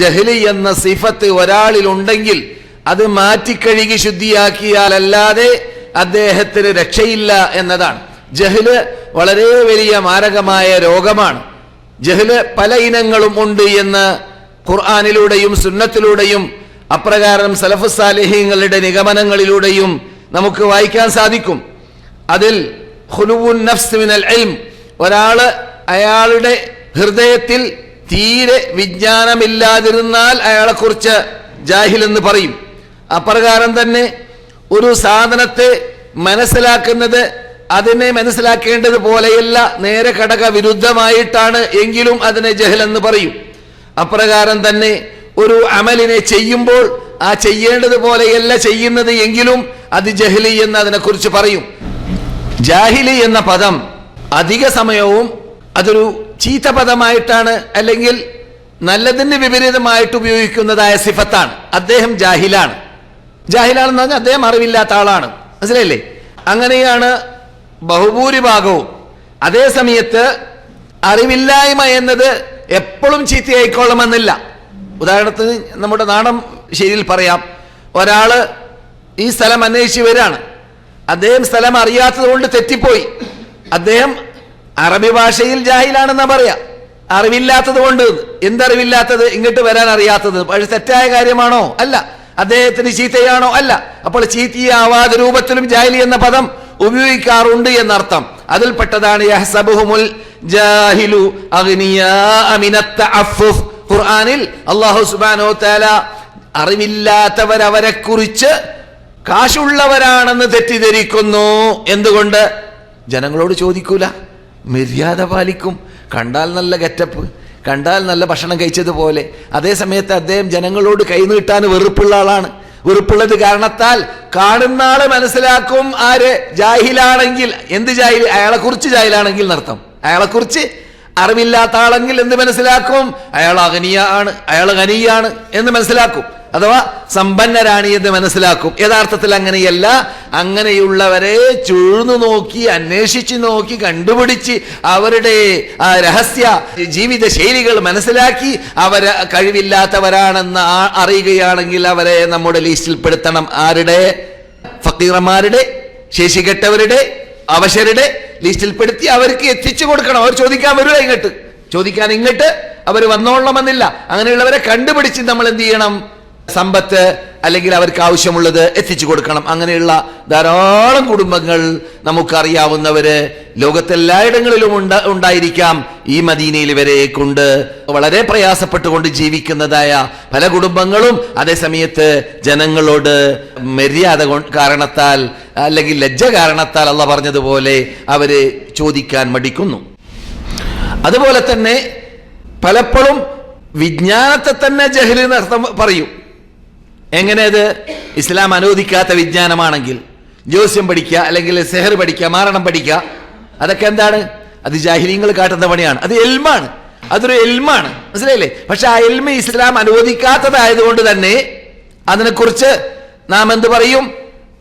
ജഹ്ലി എന്ന സിഫത്ത് ഒരാളിൽ ഉണ്ടെങ്കിൽ അത് മാറ്റിക്കഴുകി ശുദ്ധിയാക്കിയാലല്ലാതെ അദ്ദേഹത്തിന് രക്ഷയില്ല എന്നതാണ്. ജഹ്ല് വളരെ വലിയ മാരകമായ രോഗമാണ്. ജഹ്ല് പല ഇനങ്ങളും ഉണ്ട് എന്ന് ഖുർആാനിലൂടെയും സുന്നത്തിലൂടെയും അപ്രകാരം സലഫു സാലിഹ്യങ്ങളുടെ നിഗമനങ്ങളിലൂടെയും നമുക്ക് വായിക്കാൻ സാധിക്കും. അതിൽ ഹുലുവുൻ നഫ്സ് മിനൽ ഒരാൾ അയാളുടെ ഹൃദയത്തിൽ തീരെ വിജ്ഞാനമില്ലാതിരുന്നാൽ അയാളെക്കുറിച്ച് ജാഹിൽ എന്ന് പറയും. അപ്രകാരം തന്നെ ഒരു സാധനത്തെ മനസ്സിലാക്കുന്നത് അതിനെ മനസ്സിലാക്കേണ്ടത് പോലെയല്ല നേരെ ഘടക വിരുദ്ധമായിട്ടാണ് എങ്കിലും അതിനെ ജഹൽ എന്ന് പറയും. അപ്രകാരം തന്നെ ഒരു അമലിനെ ചെയ്യുമ്പോൾ ആ ചെയ്യേണ്ടത് പോലെയല്ല ചെയ്യുന്നത് എങ്കിലും അത് ജഹലി എന്ന് അതിനെക്കുറിച്ച് പറയും. ജാഹിലി എന്ന പദം അധിക സമയവും അതൊരു ചീത്ത പദമായിട്ടാണ് അല്ലെങ്കിൽ നല്ലതിന് വിപരീതമായിട്ട് ഉപയോഗിക്കുന്നതായ സിഫത്താണ്. അദ്ദേഹം ജാഹിലാണ്. ജാഹിലാണെന്ന് പറഞ്ഞാൽ അദ്ദേഹം അറിവില്ലാത്ത ആളാണ്. മനസ്സിലായില്ലേ? അങ്ങനെയാണ് ബഹുഭൂരിഭാഗവും. അതേ സമയത്ത് അറിവില്ലായ്മ എന്നത് എപ്പോഴും ചീത്തയായിക്കൊള്ളുമെന്നില്ല ഉദാഹരണത്തിന് നമ്മുടെ നാടൻ ശരിയിൽ പറയാം. ഒരാൾ ഈ സ്ഥലം അന്വേഷിച്ച് വരികയാണ്. അദ്ദേഹം സ്ഥലം അറിയാത്തത് കൊണ്ട് തെറ്റിപ്പോയി. അദ്ദേഹം അറബി ഭാഷയിൽ ജാഹിലാണെന്നാ പറയാ. അറിവില്ലാത്തത് കൊണ്ട് എന്തറിവില്ലാത്തത് ഇങ്ങോട്ട് വരാൻ അറിയാത്തത്. പക്ഷെ തെറ്റായ കാര്യമാണോ? അല്ല. അദ്ദേഹത്തിന് ചീത്തയാണോ? അല്ല. അപ്പോൾ ചീത്തയാവാതെ രൂപത്തിലും ജാഹിലി എന്ന പദം ഉപയോഗിക്കാറുണ്ട് എന്നർത്ഥം. അതിൽപ്പെട്ടതാണ് ജാഹിലു. ഖുർആനിൽ അല്ലാഹു സുബ്ഹാനഹു വ തആല അറിവില്ലാത്തവരവരെ കുറിച്ച് കാശുള്ളവരാണെന്ന് തെറ്റിദ്ധരിക്കുന്നു. എന്തുകൊണ്ട്? ജനങ്ങളോട് ചോദിക്കൂല. മര്യാദ പാലിക്കും. കണ്ടാൽ നല്ല ഗെറ്റപ്പ് കണ്ടാൽ നല്ല ഭക്ഷണം കഴിച്ചതുപോലെ. അതേ സമയത്ത് അദ്ദേഹം ജനങ്ങളോട് കൈനീട്ടാൻ വെറുപ്പുള്ള ആളാണ്. വെറുപ്പുള്ളത് കാരണത്താൽ കാണുന്ന ആൾ മനസ്സിലാക്കും ആര്? ജാഹിലാണെങ്കിൽ. എന്ത് ജാഹിൽ? അയാളെ കുറിച്ച് ജാഹിലാണെങ്കിൽ നർത്ഥം അയാളെ കുറിച്ച് അറിവില്ലാത്ത ആളെങ്കിൽ എന്ത് മനസ്സിലാക്കും? അയാൾ അഗനിയ അയാൾ ഖനിയാണ് എന്ന് മനസ്സിലാക്കും. അഥവാ സമ്പന്നരാണി എന്ന് മനസ്സിലാക്കും. യഥാർത്ഥത്തിൽ അങ്ങനെയല്ല. അങ്ങനെയുള്ളവരെ ചുഴ്ന്നു നോക്കി അന്വേഷിച്ച് നോക്കി കണ്ടുപിടിച്ച് അവരുടെ ആ രഹസ്യ ജീവിത ശൈലികൾ മനസ്സിലാക്കി അവരെ കഴിവില്ലാത്തവരാണെന്ന് അറിയുകയാണെങ്കിൽ അവരെ നമ്മുടെ ലിസ്റ്റിൽ പെടുത്തണം. ആരുടെ? ഫക്കീറന്മാരുടെ ശേഷികെട്ടവരുടെ അവശരുടെ ലിസ്റ്റിൽപ്പെടുത്തി അവർക്ക് എത്തിച്ചു കൊടുക്കണം. അവർ ചോദിക്കാൻ വരുക ഇങ്ങോട്ട്. ചോദിക്കാൻ ഇങ്ങോട്ട് അവർ വന്നോളണമെന്നില്ല. അങ്ങനെയുള്ളവരെ കണ്ടുപിടിച്ച് നമ്മൾ എന്ത് ചെയ്യണം? സമ്പത്ത് അല്ലെങ്കിൽ അവർക്ക് ആവശ്യമുള്ളത് എത്തിച്ചു കൊടുക്കണം. അങ്ങനെയുള്ള ധാരാളം കുടുംബങ്ങൾ നമുക്കറിയാവുന്നവര് ലോകത്തെല്ലായിടങ്ങളിലും ഉണ്ട ഉണ്ടായിരിക്കാം ഈ മദീനയിൽ വരെ കൊണ്ട്. വളരെ പ്രയാസപ്പെട്ടുകൊണ്ട് ജീവിക്കുന്നതായ പല കുടുംബങ്ങളും അതേ സമയത്ത് ജനങ്ങളോട് മര്യാദ കാരണത്താൽ അല്ലെങ്കിൽ ലജ്ജ കാരണത്താൽ അല്ല പറഞ്ഞതുപോലെ അവർ ചോദിക്കാൻ മടിക്കുന്നു. അതുപോലെ തന്നെ പലപ്പോഴും വിജ്ഞാനത്തെ തന്നെ ജഹലി എന്നർത്ഥം പറയും. എങ്ങനെ അത്? ഇസ്ലാം അനുവദിക്കാത്ത വിജ്ഞാനമാണെങ്കിൽ ജ്യോസ്യം പഠിക്കുക അല്ലെങ്കിൽ സെഹർ പഠിക്കുക മാരണം പഠിക്കുക. അതൊക്കെ എന്താണ്? അത് ജാഹിര്യങ്ങൾ കാട്ടുന്ന പണിയാണ്. അത് എൽമാണ്. അതൊരു എൽമാണ്. മനസ്സിലായില്ലേ? പക്ഷെ ആ എൽമ ഇസ്ലാം അനുവദിക്കാത്തതായതുകൊണ്ട് തന്നെ അതിനെക്കുറിച്ച് നാം എന്ത് പറയും?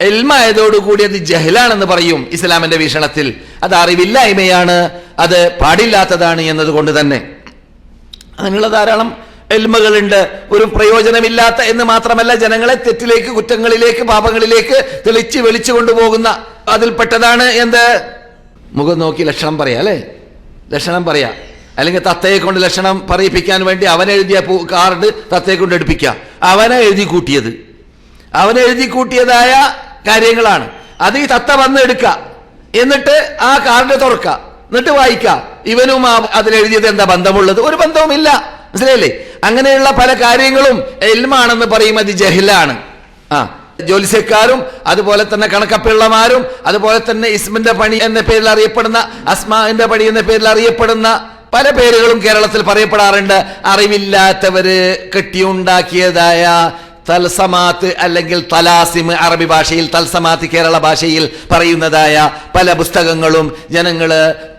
എൽമായതോടുകൂടി അത് ജഹലാണെന്ന് പറയും ഇസ്ലാമിന്റെ വീക്ഷണത്തിൽ. അത് അറിവില്ലായ്മയാണ്. അത് പാടില്ലാത്തതാണ് എന്നതുകൊണ്ട് തന്നെ. അങ്ങനെയുള്ള ധാരാളം എൽമകളുണ്ട്. ഒരു പ്രയോജനമില്ലാത്ത എന്ന് മാത്രമല്ല ജനങ്ങളെ തെറ്റിലേക്ക് കുറ്റങ്ങളിലേക്ക് പാപങ്ങളിലേക്ക് തെളിച്ച് വെളിച്ചു കൊണ്ടുപോകുന്ന അതിൽപ്പെട്ടതാണ് എന്ത്? മുഖം നോക്കി ലക്ഷണം പറയാം അല്ലേ? ലക്ഷണം പറയാ. അല്ലെങ്കിൽ തത്തയെ കൊണ്ട് ലക്ഷണം പറയിപ്പിക്കാൻ വേണ്ടി അവൻ എഴുതിയ കാർഡ് തത്തയെ കൊണ്ട് എടുപ്പിക്കുക. അവനെ എഴുതി കൂട്ടിയത്. അവൻ എഴുതി കൂട്ടിയതായ കാര്യങ്ങളാണ്. അത് ഈ തത്ത വന്ന് എടുക്ക എന്നിട്ട് ആ കാർഡ് തുറക്ക എന്നിട്ട് വായിക്കുക. ഇവനും അതിലെഴുതിയത് എന്താ? ബന്ധമുള്ളത്. ഒരു ബന്ധവുമില്ല. മനസ്സിലായില്ലേ? അങ്ങനെയുള്ള പല കാര്യങ്ങളും എൽമാണെന്ന് പറയും അത് ജഹിലാണ്. ആ ജ്യോത്സ്യക്കാരും അതുപോലെ തന്നെ കണക്കപ്പിള്ളമാരും അതുപോലെ തന്നെ ഇസ്മിന്റെ പണി എന്ന പേരിൽ അറിയപ്പെടുന്ന അസ്മാന്റെ പണി എന്ന പേരിൽ അറിയപ്പെടുന്ന പല പേരുകളും കേരളത്തിൽ പറയപ്പെടാറുണ്ട്. അറിവില്ലാത്തവര് കെട്ടിയുണ്ടാക്കിയതായ തൽസമാത്ത് അല്ലെങ്കിൽ തലാസിമ് അറബി ഭാഷയിൽ തൽസമാത്ത് കേരള ഭാഷയിൽ പറയുന്നതായ പല പുസ്തകങ്ങളും ജനങ്ങൾ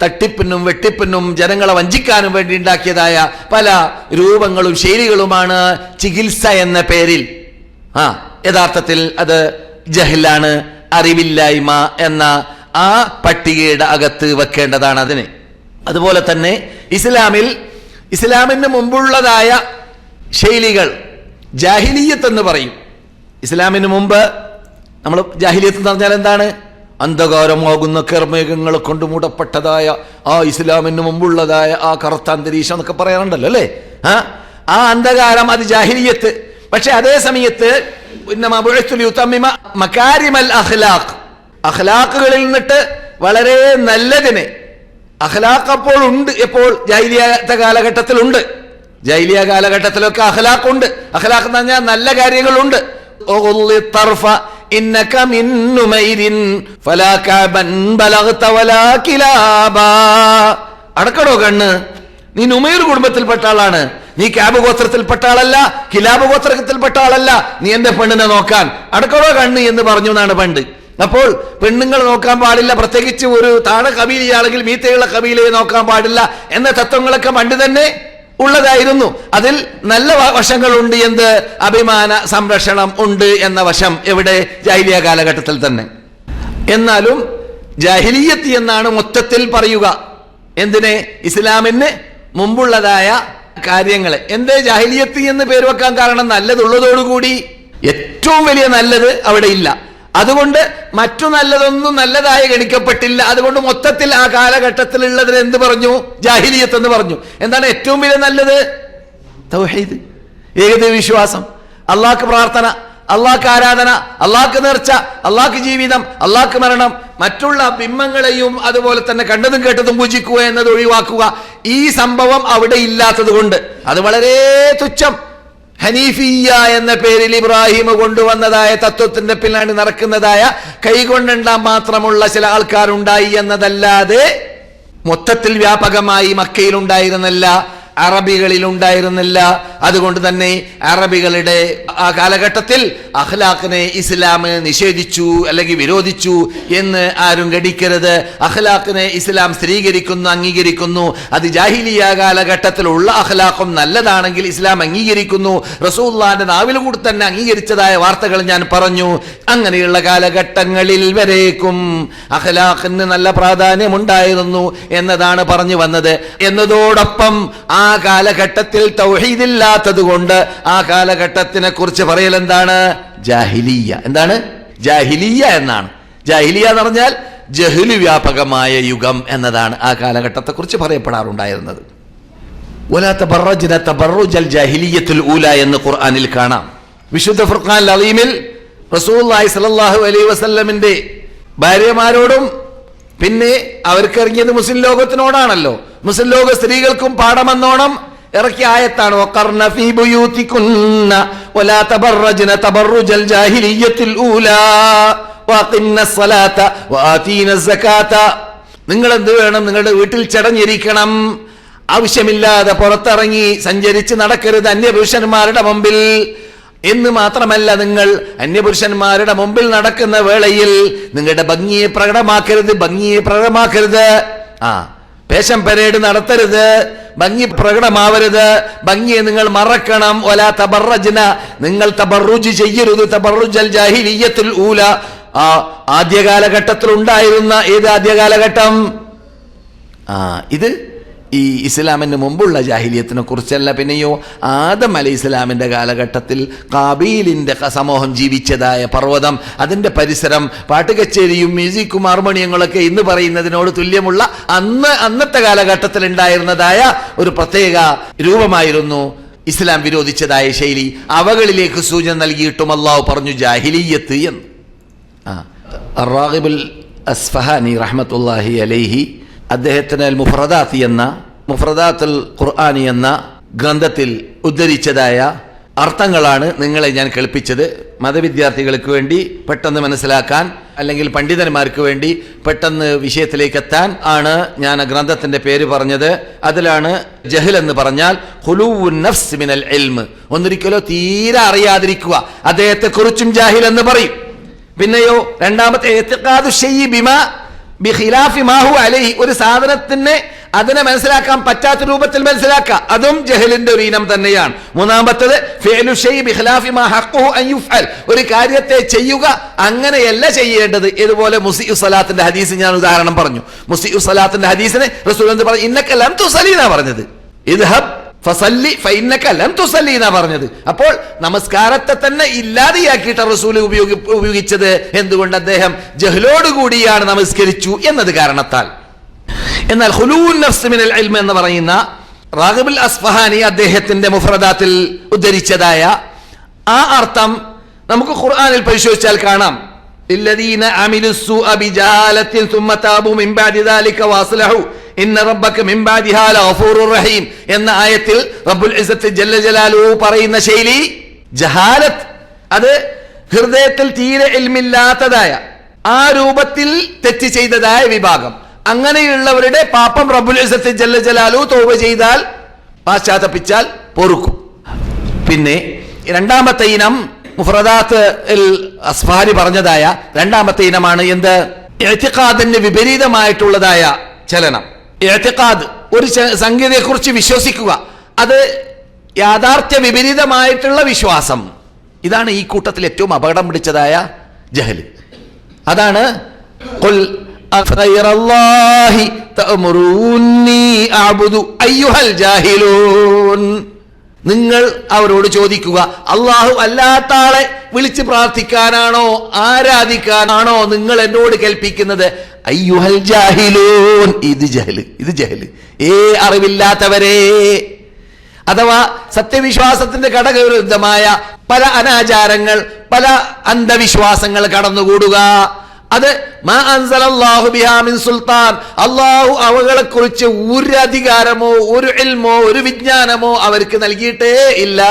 തട്ടിപ്പിനും വെട്ടിപ്പിനും ജനങ്ങളെ വഞ്ചിക്കാനും വേണ്ടി ഉണ്ടാക്കിയതായ പല രൂപങ്ങളും ശൈലികളുമാണ് ചികിത്സ എന്ന പേരിൽ. ആ യഥാർത്ഥത്തിൽ അത് ജഹലാണ് അറിവില്ലായ്മ എന്ന ആ പട്ടികയുടെ അകത്ത് വെക്കേണ്ടതാണ് അതിന്. അതുപോലെ തന്നെ ഇസ്ലാമിൽ ഇസ്ലാമിന് മുമ്പുള്ളതായ ശൈലികൾ ജാഹിലീയത്ത് എന്ന് പറയും. ഇസ്ലാമിന് മുമ്പ് നമ്മൾ ജാഹിലിയത്ത് എന്ന് പറഞ്ഞാൽ എന്താണ്? അന്ധകാരമാകുന്ന കർമ്മേഘങ്ങൾ കൊണ്ട് മൂടപ്പെട്ടതായ ആ ഇസ്ലാമിന് മുമ്പുള്ളതായ ആ കറുത്ത അന്തരീക്ഷം എന്നൊക്കെ പറയാറുണ്ടല്ലോ അല്ലേ? ആ ആ അന്ധകാരം അത് ജാഹിലിയത്ത്. പക്ഷെ അതേ സമയത്ത് മകാരിമൽ അഖ്ലാഖ്. അഖ്ലാഖുകളിൽ നിന്നിട്ട് വളരെ നല്ലതിനെ. അഖ്ലാഖ് അപ്പോൾ ഉണ്ട് എപ്പോൾ ജാഹിലിയത്തെ കാലഘട്ടത്തിലുണ്ട്. ജൈലിയ കാലഘട്ടത്തിലൊക്കെ അഖലാഖുണ്ട്. അഖലാഖ് എന്ന് പറഞ്ഞാൽ നല്ല കാര്യങ്ങളുണ്ട്. അടക്കടോ കണ്ണ്. നീ നുമൈർ കുടുംബത്തിൽപ്പെട്ട ആളാണ്. നീ ക്യാബ് ഗോത്രത്തിൽപ്പെട്ട ആളല്ല കിലാബ് ഗോത്രത്തിൽപ്പെട്ട ആളല്ല. നീ എന്റെ പെണ്ണിനെ നോക്കാൻ. അടക്കടോ കണ്ണ് എന്ന് പറഞ്ഞു എന്നാണ് പണ്ട്. അപ്പോൾ പെണ്ണുങ്ങൾ നോക്കാൻ പാടില്ല പ്രത്യേകിച്ച് ഒരു താഴെ കബീലയാണെങ്കിൽ മീത്തയുള്ള കബീലയെ നോക്കാൻ പാടില്ല എന്ന തത്വങ്ങളൊക്കെ പണ്ട് തന്നെ ഉള്ളതായിരുന്നു. അതിൽ നല്ല വശങ്ങളുണ്ട് എന്ത്? അഭിമാന സംരക്ഷണം ഉണ്ട് എന്ന വശം എവിടെ? ജാഹിലിയ കാലഘട്ടത്തിൽ തന്നെ. എന്നാലും ജാഹിലിയത്ത് എന്നാണ് മൊത്തത്തിൽ പറയുക. എന്തിനെ? ഇസ്ലാമിന് മുമ്പുള്ളതായ കാര്യങ്ങൾ എന്തേ ജാഹിലിയത്ത് എന്ന് പേര് വെക്കാൻ കാരണം നല്ലതുള്ളതോടുകൂടി ഏറ്റവും വലിയ നല്ലത് അവിടെ ഇല്ല. അതുകൊണ്ട് മറ്റു നല്ലതൊന്നും നല്ലതായി ഗണിക്കപ്പെട്ടില്ല. അതുകൊണ്ട് മൊത്തത്തിൽ ആ കാലഘട്ടത്തിലുള്ളതിന് എന്ത് പറഞ്ഞു? ജാഹിലിയത്ത് എന്ന് പറഞ്ഞു. എന്താണ് ഏറ്റവും വലിയ നല്ലത്? തൗഹീദ്. ഏകദൈവ വിശ്വാസം. അള്ളാഹ്ക്ക് പ്രാർത്ഥന അള്ളാഹ്ക്ക് ആരാധന അള്ളാഹ്ക്ക് നേർച്ച അള്ളാഹ്ക്ക് ജീവിതം അള്ളാഹ്ക്ക് മരണം. മറ്റുള്ള ബിംബങ്ങളെയും അതുപോലെ തന്നെ കണ്ടതും കേട്ടതും പൂജിക്കുക എന്നത് ഒഴിവാക്കുക. ഈ സംഭവം അവിടെ ഇല്ലാത്തത് കൊണ്ട് അത് വളരെ തുച്ഛം. ഹനീഫിയ എന്ന പേരിൽ ഇബ്രാഹിം കൊണ്ടുവന്നതായ തത്വത്തിന്റെ പിന്നാണ് നടക്കുന്നതായ കൈകൊണ്ടെണ്ണാൻ മാത്രമുള്ള ചില ആൾക്കാരുണ്ടായി എന്നതല്ലാതെ മൊത്തത്തിൽ വ്യാപകമായി മക്കയിൽ ഉണ്ടായിരുന്നില്ല അറബികളിൽ ഉണ്ടായിരുന്നില്ല അതുകൊണ്ട് തന്നെ അറബികളുടെ ആ കാലഘട്ടത്തിൽ അഖ്ലാഖിനെ ഇസ്ലാം നിഷേധിച്ചു അല്ലെങ്കിൽ വിരോധിച്ചു എന്ന് ആരും ഗണിക്കരുത് അഖ്ലാഖിനെ ഇസ്ലാം സ്ഥിരീകരിക്കുന്നു അംഗീകരിക്കുന്നു. അത് ജാഹിലിയ കാലഘട്ടത്തിലുള്ള അഖ്ലാഖും നല്ലതാണെങ്കിൽ ഇസ്ലാം അംഗീകരിക്കുന്നു. റസൂല്ലാന്റെ നാവിൽ കൂടി തന്നെ അംഗീകരിച്ചതായ വാർത്തകൾ ഞാൻ പറഞ്ഞു. അങ്ങനെയുള്ള കാലഘട്ടങ്ങളിൽ വരേക്കും അഖ്ലാഖിന് നല്ല പ്രാധാന്യമുണ്ടായിരുന്നു എന്നതാണ് പറഞ്ഞു വന്നത്. എന്നതോടൊപ്പം ആ ആ കാലഘട്ടത്തിൽ തൗഹീദില്ലാത്തത് കൊണ്ട് ആ കാലഘട്ടത്തിനെ കുറിച്ച് പറയൽ എന്താണ്? ജാഹിലിയ. എന്താണ്? ജാഹിലിയ എന്നാണ്. ജാഹിലിയ എന്ന് പറഞ്ഞാൽ ജഹ്ലി വ്യാപകമായ യുഗം എന്നതാണ് ആ കാലഘട്ടത്തെക്കുറിച്ച് പറയപ്പെടാറുണ്ടായിരുന്നത്. എന്ന് ഖുർആനിൽ കാണാം. വിശുദ്ധ ഫുർഖാൻ അലീമിൽ റസൂല്ലായി സലല്ലാഹു അലൈ ഭാര്യമാരോടും പിന്നെ അവർക്കിറങ്ങിയത് മുസ്ലിം ലോകത്തിനോടാണല്ലോ. മുസ്ലിം ലോക സ്ത്രീകൾക്കും പാഠമെന്നോണം ഇറക്കിയ ആയത്താണ്. നിങ്ങൾ എന്ത് വേണം? നിങ്ങളുടെ വീട്ടിൽ ചടഞ്ഞിരിക്കണം. ആവശ്യമില്ലാതെ പുറത്തിറങ്ങി സഞ്ചരിച്ച് നടക്കരുത് അന്യപുരുഷന്മാരുടെ മുമ്പിൽ. എന്ന് മാത്രമല്ല നിങ്ങൾ അന്യപുരുഷന്മാരുടെ മുമ്പിൽ നടക്കുന്ന വേളയിൽ നിങ്ങളുടെ ഭംഗിയെ പ്രകടമാക്കരുത് ഭംഗിയെ പ്രകടമാക്കരുത്. ആ പേശം പരേഡ് നടത്തരുത് ഭംഗി പ്രകടമാവരുത് ഭംഗിയെ നിങ്ങൾ മറക്കണം. ഒല തബറജ്ന നിങ്ങൾ തബറുജ് ചെയ്യരുത്. തബറുജൽ ജാഹിലിയത്തുൽ ഊല. ആ ആദ്യ കാലഘട്ടത്തിൽ ഉണ്ടായിരുന്ന ഏത് ആദ്യ കാലഘട്ടം ആ ഇത് ഈ ഇസ്ലാമിന് മുമ്പുള്ള ജാഹിലിയത്തിനെ കുറിച്ചല്ല. പിന്നെയോ ആദം അലി ഇസ്ലാമിന്റെ കാലഘട്ടത്തിൽ കാബീലിന്റെ സമൂഹം ജീവിച്ചതായ പർവതം അതിന്റെ പരിസരം പാട്ടുകച്ചേരിയും മ്യൂസിക്കും ഹാർമോണിയങ്ങളൊക്കെ ഇന്ന് പറയുന്നതിനോട് തുല്യമുള്ള അന്ന് അന്നത്തെ കാലഘട്ടത്തിൽ ഉണ്ടായിരുന്നതായ ഒരു പ്രത്യേക രൂപമായിരുന്നു ഇസ്ലാം വിരോധിച്ചതായ ശൈലി. അവകളിലേക്ക് സൂചന നൽകിയിട്ടും അള്ളാഹു പറഞ്ഞു ജാഹിലിയത്ത് എന്ന്. ആ. റാഗിബുൽ അസ്ഫഹാനി റഹ്മത്തുല്ലാഹി അലൈഹി അദ്ദേഹത്തിന് അൽ മുഫ്രദാത്ത് എന്ന മുഫ്രദാത്തുൽ ഖുർആാനി എന്ന ഗ്രന്ഥത്തിൽ ഉദ്ധരിച്ചതായ അർത്ഥങ്ങളാണ് നിങ്ങളെ ഞാൻ കേൾപ്പിച്ചത്. മതവിദ്യാർത്ഥികൾക്ക് വേണ്ടി പെട്ടെന്ന് മനസ്സിലാക്കാൻ അല്ലെങ്കിൽ പണ്ഡിതന്മാർക്ക് വേണ്ടി പെട്ടെന്ന് വിഷയത്തിലേക്ക് എത്താൻ ആണ് ഞാൻ ആ ഗ്രന്ഥത്തിന്റെ പേര് പറഞ്ഞത്. അതിലാണ് ജഹൽ എന്ന് പറഞ്ഞാൽ നഫ്സ് മിനൽ ഇൽമ്. ഒന്നൊരിക്കലോ തീരെ അറിയാതിരിക്കുക. അദ്ദേഹത്തെ കുറിച്ചും ജാഹിൽ എന്ന് പറയും. പിന്നെയോ രണ്ടാമത്തെ ബിഖിലാഫി മാഹു അലൈഹി. ഒരു സാധനത്തിന് അതിനെ മനസ്സിലാക്കാൻ പറ്റാത്ത രൂപത്തിൽ മനസ്സിലാക്കുക. അതും ജഹലിന്റെ ഒരു ഇനം തന്നെയാണ്. മൂന്നാമത്തത് ഒരു കാര്യത്തെ ചെയ്യുക അങ്ങനെയല്ല ചെയ്യേണ്ടത്. ഇതുപോലെ മുസിഉ സലാത്തിന്റെ ഹദീസ് ഞാൻ ഉദാഹരണം പറഞ്ഞു. മുസിഉ സലാത്തിന്റെ ഹദീസിനെ റസൂൽ എന്ത് പറഞ്ഞു? ഇന്നക ലം തുസലീന പറഞ്ഞത്. ഇദ്ഹബ് ഫസല്ലി ഫൈനക്ക ലം തുസല്ലി എന്നാ പറഞ്ഞത്. അപ്പോൾ നമസ്കാരത്തെ തന്നെ ഇല്ലാതെയാക്കിയിട്ട് റസൂൽ ഉപയോഗി ഉപയോഗിച്ചത്. എന്തുകൊണ്ട് അദ്ദേഹം ജഹ്ലോടുകൂടിയാണ് നമസ്കരിച്ചു എന്നത് കാരണത്താൽ. എന്നാൽ ഹുലൂൻ നഫ്സ് മിനൽ ഇൽം എന്ന് പറയുന്ന റാഗിബുൽ അസ്ഫഹാനി അദ്ദേഹത്തിന്റെ മുഫ്രദാത്തിൽ ഉദ്ധരിച്ചതായ ആ അർത്ഥം നമുക്ക് ഖുർആനിൽ പരിശോധിച്ചാൽ കാണാം الذين عملوا السوء بجهالة ثم تابوا من بعد ذلك واصلحوا ഇന്ന റബ്ബക മിൻ ബാദിഹാ ലഗഫൂറുർ റഹീം എന്ന ആയത്തിൽ റബ്ബുൽ ഇസ്സത്ത് ജല്ല ജലാലു പറയുന്ന ശൈലി ജഹാലത്ത് അത് ഹൃദയത്തിൽ തീരെ ഇൽമില്ലാത്തതായ ആ രൂപത്തിൽ തെറ്റ് ചെയ്തതായ വിഭാഗം അങ്ങനെയുള്ളവരുടെ പാപം റബ്ബുൽ ഇസ്സത്ത് ജല്ല ജലാലു തോപ ചെയ്താൽ പാശ്ചാത്തപ്പിച്ചാൽ പൊറുക്കും. പിന്നെ രണ്ടാമത്തെ ഇനം മുഫ്രദാത്ത് അസ്ഫാരി പറഞ്ഞതായ രണ്ടാമത്തെ ഇനമാണ് എന്ത്? എത്തിക്കാദിന് വിപരീതമായിട്ടുള്ളതായ ചലനം. എത്തിക്കാദ് ഒരു സംഗീതയെക്കുറിച്ച് വിശ്വസിക്കുക. അത് യാഥാർത്ഥ്യ വിപരീതമായിട്ടുള്ള വിശ്വാസം. ഇതാണ് ഈ കൂട്ടത്തിൽ ഏറ്റവും അപകടം പിടിച്ചതായ ജഹൽ. അതാണ് "ഖുൽ അഫഗൈറ അല്ലാഹി തഅമുറൂനി അഅ്ബുദു അയ്യുഹൽ ജാഹിലൂൻ. നിങ്ങൾ അവരോട് ചോദിക്കുക അള്ളാഹു അല്ലാത്ത ആളെ വിളിച്ച് പ്രാർത്ഥിക്കാനാണോ ആരാധിക്കാനാണോ നിങ്ങൾ എന്നോട് കൽപ്പിക്കുന്നത് അയ്യുഹൽ ജാഹിലൂൻ. ഇത് ജഹൽ ഇത് ജഹൽ. ഏ അറിവില്ലാത്തവരെ. അഥവാ സത്യവിശ്വാസത്തിന്റെ ഘടകവിരുദ്ധമായ പല അനാചാരങ്ങൾ പല അന്ധവിശ്വാസങ്ങൾ കടന്നുകൂടുക. അത് സുൽത്താൻ. അള്ളാഹു അവകളെ കുറിച്ച് ഒരു അധികാരമോ ഒരു എൽമോ ഒരു വിജ്ഞാനമോ അവർക്ക് നൽകിയിട്ടേ ഇല്ല.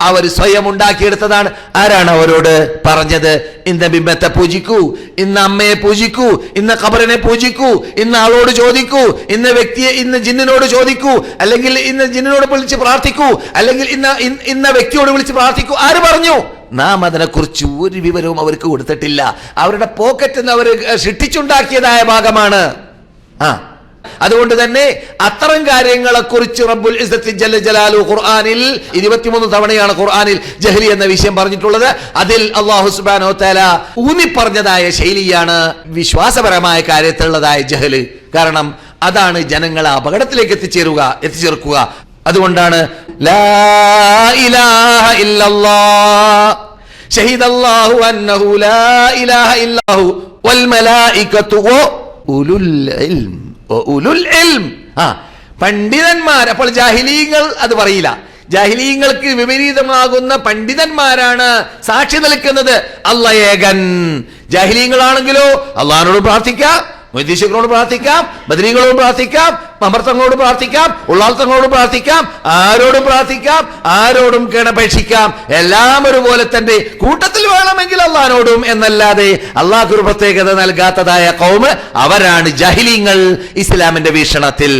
അവർ സ്വയം ഉണ്ടാക്കിയെടുത്തതാണ്. ആരാണ് അവരോട് പറഞ്ഞത്? ഇന്ന ബിംബത്തെ പൂജിക്കൂ ഇന്ന് അമ്മയെ പൂജിക്കൂ ഇന്ന് കബറിനെ പൂജിക്കൂ ഇന്ന് ആളോട് ചോദിക്കൂ ഇന്ന് വ്യക്തിയെ ഇന്ന് ജിന്നിനോട് ചോദിക്കൂ അല്ലെങ്കിൽ ഇന്ന് ജിന്നിനോട് വിളിച്ച് പ്രാർത്ഥിക്കൂ അല്ലെങ്കിൽ ഇന്ന- ഇന്ന വ്യക്തിയോട് വിളിച്ച് പ്രാർത്ഥിക്കൂ. ആര് പറഞ്ഞു? നാം അതിനെക്കുറിച്ച് ഒരു വിവരവും അവർക്ക് കൊടുത്തിട്ടില്ല. അവരുടെ പോക്കറ്റിൽ നിന്ന് അവർ സൃഷ്ടിച്ചുണ്ടാക്കിയതായ ഭാഗമാണ്. ആ. അതുകൊണ്ട് തന്നെ അത്തരം കാര്യങ്ങളെക്കുറിച്ച് റബ്ബുൽ ജല്ല ജലാലു ഖുർആനിൽ ഇരുപത്തിമൂന്ന് തവണയാണ് ഖുർആാനിൽ ജഹലി എന്ന വിഷയം പറഞ്ഞിട്ടുള്ളത്. അതിൽ അള്ളാഹു സുബാനോ തല ഊന്നി പറഞ്ഞതായ ശൈലിയാണ് വിശ്വാസപരമായ കാര്യത്തിലുള്ളതായ ജഹൽ. കാരണം അതാണ് ജനങ്ങളെ അപകടത്തിലേക്ക് എത്തിച്ചേരുക എത്തിച്ചേർക്കുക. അതുകൊണ്ടാണ് പണ്ഡിതന്മാർ അപ്പോൾ ജാഹിലീങ്ങൾ അത് പറയില്ല. ജാഹിലീങ്ങൾക്ക് വിപരീതമാകുന്ന പണ്ഡിതന്മാരാണ് സാക്ഷി നിൽക്കുന്നത് അല്ല ഏകൻ ജാഹിലീങ്ങളാണെങ്കിലോ അള്ളഹാനോട് പ്രാർത്ഥിക്കാം. വൈദ്യശികളോട് പ്രാർത്ഥിക്കാം ബദരീകളോട് പ്രാർത്ഥിക്കാം അമർത്തങ്ങളോട് പ്രാർത്ഥിക്കാം ഉള്ളാൾത്തങ്ങളോട് പ്രാർത്ഥിക്കാം ആരോടും പ്രാർത്ഥിക്കാം ആരോടും കിണപേക്ഷിക്കാം. എല്ലാം ഒരുപോലെ തന്നെ കൂട്ടത്തിൽ വേണമെങ്കിൽ അള്ളഹാനോടും എന്നല്ലാതെ അള്ളാഹ് ഒരു പ്രത്യേകത നൽകാത്തതായ കൗമ് അവരാണ് ജഹിലീങ്ങൾ ഇസ്ലാമിന്റെ വീക്ഷണത്തിൽ.